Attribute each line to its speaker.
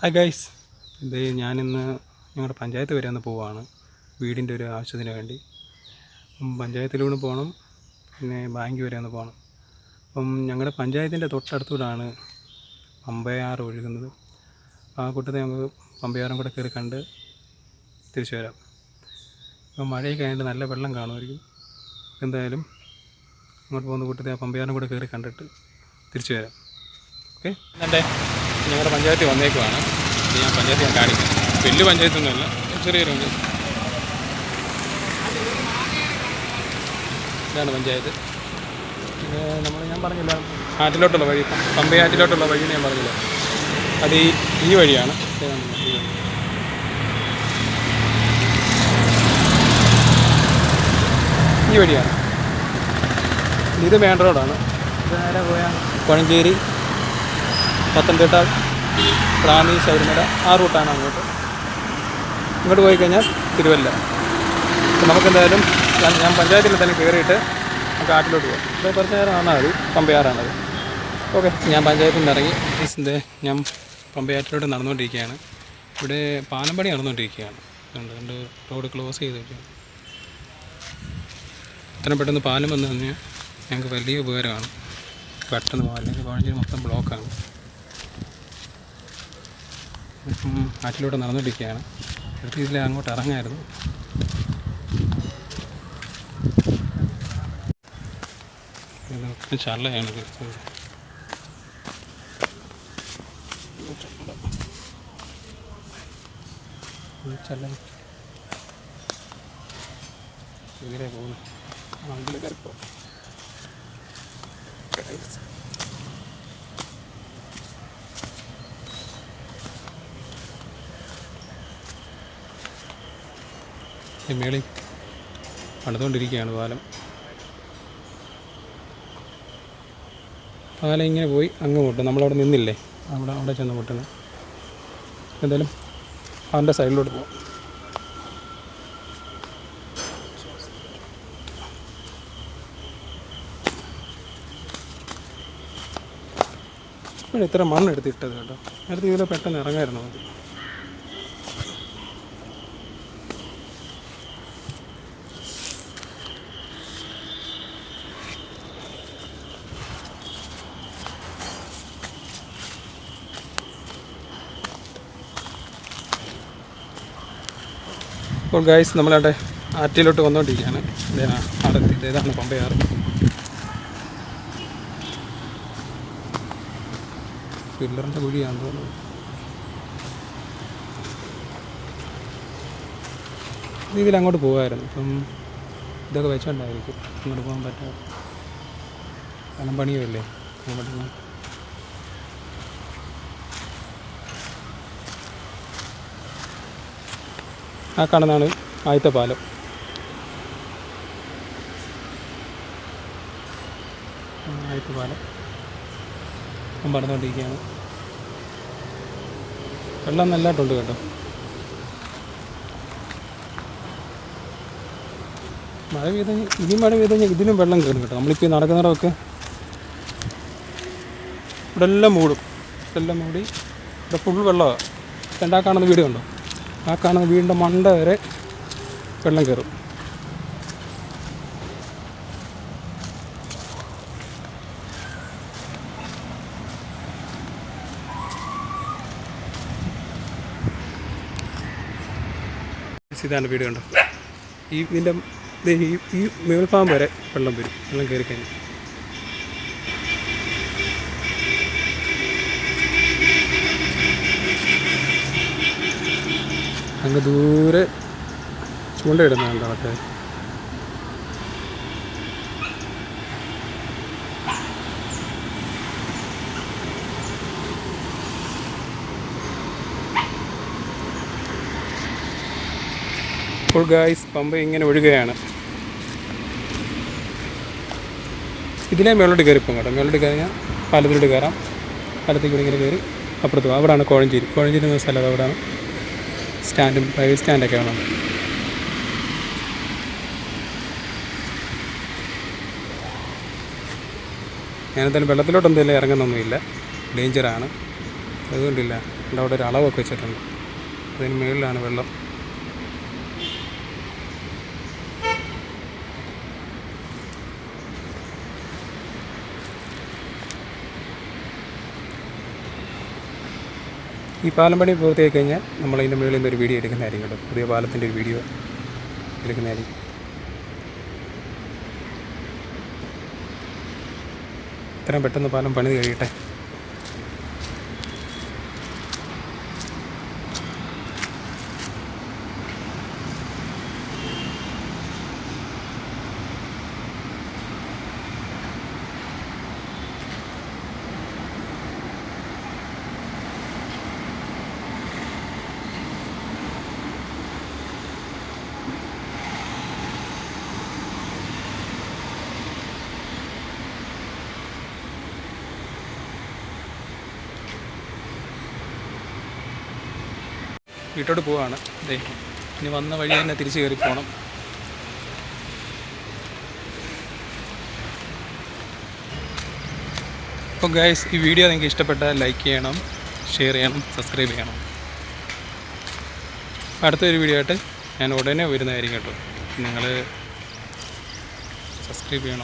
Speaker 1: Hi guys ഇത് ഞാനിന്ന് ഞങ്ങളുടെ പഞ്ചായത്ത് വരെ ഒന്ന് പോവാണ്. വീടിന്റെ ഒരു ആവശ്യത്തിന് വേണ്ടി. പഞ്ചായത്തിലൂടെ പോകണം പിന്നെ ബാങ്ക് വരെ ഒന്ന് പോകണം അപ്പം ഞങ്ങളുടെ പഞ്ചായത്തിന്റെ തൊട്ടടുത്തൂടാണ് പമ്പയാറ് ഒഴുകുന്നത്. ആ കൂട്ടത്തിൽ നമുക്ക് പമ്പയാറും കൂടെ കയറി കണ്ട് തിരിച്ചു വരാം. ഇപ്പം മഴയൊക്കെ ആയതുകൊണ്ട് നല്ല വെള്ളം കാണുമായിരിക്കും. എന്തായാലും അങ്ങോട്ട് പോകുന്ന കൂട്ടത്തിൽ ആ പമ്പയാറും കൂടെ കയറി കണ്ടിട്ട് തിരിച്ചു വരാം. ഓക്കെ? ഞങ്ങളുടെ പഞ്ചായത്തിൽ വന്നേക്കുവാണ്. ഞാൻ പഞ്ചായത്തിൽ ഞാൻ കാണിക്കാം. വലിയ പഞ്ചായത്തൊന്നുമല്ല ചെറിയൊരു പഞ്ചായത്ത്. ഇതാണ് പഞ്ചായത്ത്. നമ്മൾ ഞാൻ പറഞ്ഞില്ല ആറ്റിലോട്ടുള്ള വഴി പമ്പയ ആറ്റിലോട്ടുള്ള വഴി ഞാൻ പറഞ്ഞില്ല. അത് ഈ ഈ വഴിയാണ്. ഈ വഴിയാണ്. ഇത് മെയിൻ റോഡാണ്. നേരെ പോയാൽ കോഴഞ്ചേരി. പത്തനംതിട്ട റാന്നി ശബരിമല ആ റൂട്ടാണ് അങ്ങോട്ട്. ഇങ്ങോട്ട് പോയി കഴിഞ്ഞാൽ തിരുവല്ല. നമുക്കെന്തായാലും ഞാൻ ഞാൻ പഞ്ചായത്തിൽ തന്നെ കയറിയിട്ട് നമുക്ക് ആട്ടിലോട്ട് പോകാം അപ്പോൾ കുറച്ച് നേരം ആണാൽ മതി. പമ്പയാറാണത് ഓക്കെ ഞാൻ പഞ്ചായത്തിൽ നിന്ന് ഇറങ്ങി. ഇതേ ഞാൻ പമ്പയാറ്റിലോട്ട് നടന്നുകൊണ്ടിരിക്കുകയാണ്. ഇവിടെ പാലം നടന്നുകൊണ്ടിരിക്കുകയാണ്. രണ്ട് രണ്ട് റോഡ് ക്ലോസ് ചെയ്ത് വയ്ക്കുകയാണ് ഇത്രയും പെട്ടെന്ന് പാലം വന്നു കഴിഞ്ഞാൽ ഞങ്ങൾക്ക് വലിയ ഉപകാരമാണ്. പെട്ടെന്ന് അല്ലെങ്കിൽ കോഴഞ്ചേരി മൊത്തം ബ്ലോക്കാണ്. ആറ്റിലൂടെ നടന്നുകൊണ്ടിരിക്കുകയാണ്. അടുത്ത് ഇതിൽ അങ്ങോട്ട് ഇറങ്ങായിരുന്നു. ചള്ളയാണ്. ഇത് ചള്ള ഇതിലേ പോകുന്നു അതിൽ മേളിൽ പണിതുകൊണ്ടിരിക്കുകയാണ് പാലം. പാലം ഇങ്ങനെ പോയി അങ്ങ് പൊട്ടും. നമ്മളവിടെ നിന്നില്ലേ? അവിടെ അവിടെ ചെന്ന് പൊട്ടുന്നു എന്തായാലും അതിന്റെ സൈഡിലോട്ട് പോകാം ഇത്ര മണ്ണെടുത്തിട്ടത് കേട്ടോ. നേരത്തെ ഇതിൽ പെട്ടെന്ന് ഇറങ്ങായിരുന്നു മതി. അപ്പോൾ ഗൈസ് നമ്മളവിടെ ആറ്റിലോട്ട് വന്നുകൊണ്ടിരിക്കുകയാണ്. ഇതേ അടുത്ത് ഇതേതാണ് പമ്പയാറ് പില്ലറിന്റെ കുഴിയാണെന്ന് തോന്നുന്നു. രീതിയിൽ അങ്ങോട്ട് പോകുമായിരുന്നു ഇപ്പം ഇതൊക്കെ വെച്ചോണ്ടായിരിക്കും. അങ്ങോട്ട് പോകാൻ പറ്റാതെ. കാരണം പണിയുമല്ലേ? അങ്ങോട്ട് പോകാൻ. ആ കാണുന്നതാണ് ആദ്യത്തെ പാലം. ആദ്യത്തെ പാലം. ഞാൻ പറഞ്ഞുകൊണ്ടിരിക്കുകയാണ്. വെള്ളം നല്ലതായിട്ടുണ്ട് കേട്ടോ. മഴ പെയ്ത് ഇനി മഴ പെയ്ത് കഴിഞ്ഞാൽ ഇതിലും വെള്ളം കയറും കേട്ടോ. നമ്മളിപ്പോൾ നടക്കുന്നിടമൊക്കെ ഇവിടെ എല്ലാം മൂടും. ഇതെല്ലാം മൂടി. ഇവിടെ ഫുൾ വെള്ളമാണ് രണ്ടാ കാണുന്ന വീട് കണ്ടോ? ആ കാണുന്ന വീടിന്റെ മണ്ട വരെ വെള്ളം കയറും. ഇതാണ് വീട് കണ്ടോ? ഈ ഇതിന്റെ ഈ ഈ മേൽഭാഗം വരെ വെള്ളം വരും വെള്ളം കയറി കഴിഞ്ഞു അങ്ങ് ദൂരെ ചൂണ്ടയിടുന്നുണ്ട് അതൊക്കെ ഇപ്പോൾ ഗായ്സ് പമ്പ ഇങ്ങനെ ഒഴുകയാണ് ഇതിലെ മേളോട്ട് കയറി പോകും കേട്ടോ. മേളോട്ട് കയറിയാൽ പാലത്തിലോട്ട് കയറാം. പാലത്തേക്ക് കൂടി ഇങ്ങനെ കയറി അപ്പുറത്ത് പോകും അവിടെയാണ് കോഴഞ്ചേരി. കോഴഞ്ചേരി എന്ന സ്ഥലം അവിടെയാണ് സ്റ്റാൻഡും പ്രൈവറ്റ് സ്റ്റാൻഡൊക്കെ വേണം ഞാനെന്തായാലും വെള്ളത്തിലോട്ട് എന്തെങ്കിലും ഇറങ്ങുന്നൊന്നുമില്ല. ഡേഞ്ചറാണ്. അതുകൊണ്ടില്ല. എന്റെ അവിടെ ഒരു അളവൊക്കെ വെച്ചിട്ടുണ്ട്. അതിന് മുകളിലാണ് വെള്ളം. ഈ പാലം പണി പൂർത്തിയായി കഴിഞ്ഞാൽ നമ്മൾ അതിന്റെ മുകളിൽ നിന്ന് ഒരു വീഡിയോ എടുക്കുന്നതായിരിക്കും കേട്ടോ. പുതിയ പാലത്തിന്റെ ഒരു വീഡിയോ എടുക്കുന്നതായിരിക്കും. ഇത്രയും പെട്ടെന്ന് പാലം പണിത് കഴിയട്ടെ. വീട്ടോട്ട് പോവാണ്. ദേ ഇനി വന്ന വഴി തന്നെ തിരിച്ച് കയറി പോകണം അപ്പോൾ ഗൈസ് ഈ വീഡിയോ നിങ്ങൾക്ക് ഇഷ്ടപ്പെട്ടാൽ ലൈക്ക് ചെയ്യണം ഷെയർ ചെയ്യണം സബ്സ്ക്രൈബ് ചെയ്യണം. അടുത്തൊരു വീഡിയോ ആയിട്ട് ഞാൻ ഉടനെ വരുന്നതായിരിക്കും കേട്ടോ. നിങ്ങൾ സബ്സ്ക്രൈബ് ചെയ്യണം.